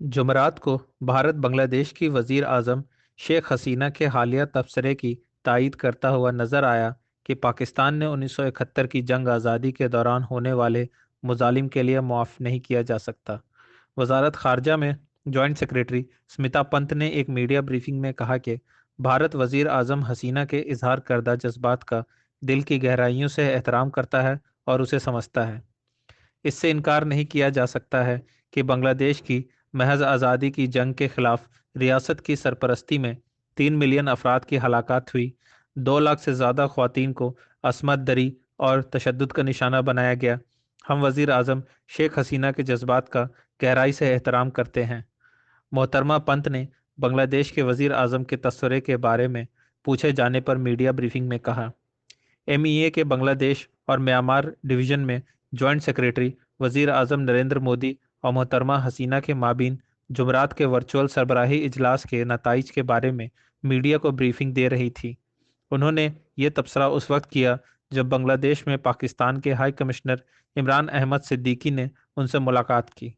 जुमरात को भारत बांग्लादेश की वज़ीर आज़म शेख हसीना के हालिया तबसरे की तायद करता हुआ नज़र आया कि पाकिस्तान ने 1971 की जंग आज़ादी के दौरान होने वाले मुजालिम के लिए मुआफ़ नहीं किया जा सकता। वजारत खारजा में जॉइंट सेक्रेटरी स्मिता पंत ने एक मीडिया ब्रीफिंग में कहा कि भारत वज़ीर आज़म हसीना के इजहार करदा जज्बात का दिल की गहराइयों से एहतराम करता है और उसे समझता है। इससे इनकार नहीं किया जा सकता है कि बांग्लादेश की महज आज़ादी की जंग के खिलाफ रियासत की सरपरस्ती में तीन मिलियन अफराद की हलाकत हुई। दो लाख से ज़्यादा खुवान को असमत, दरी और तशद का निशाना बनाया गया। हम वज़ी अजम शेख हसीना के जज्बात का गहराई से एहतराम करते हैं। मोहतरमा पंत ने बांग्लादेश के वज़ी अजम के तस्वरे के बारे में पूछे जाने पर मीडिया ब्रीफिंग में कहा, एम ई ए के बांग्लादेश और म्यांमार डिवीज़न में जॉइंट सेक्रेटरी वज़ी अजम नरेंद्र मोदी और मोहतरमा हसीना के माबिन जुमरात के वर्चुअल सरबराही इजलास के नतज के बारे में मीडिया को ब्रीफिंग दे रही थी। उन्होंने ये तबसरा उस वक्त किया जब बांग्लादेश में पाकिस्तान के हाई कमिश्नर इमरान अहमद सिद्दीकी ने उनसे मुलाकात की।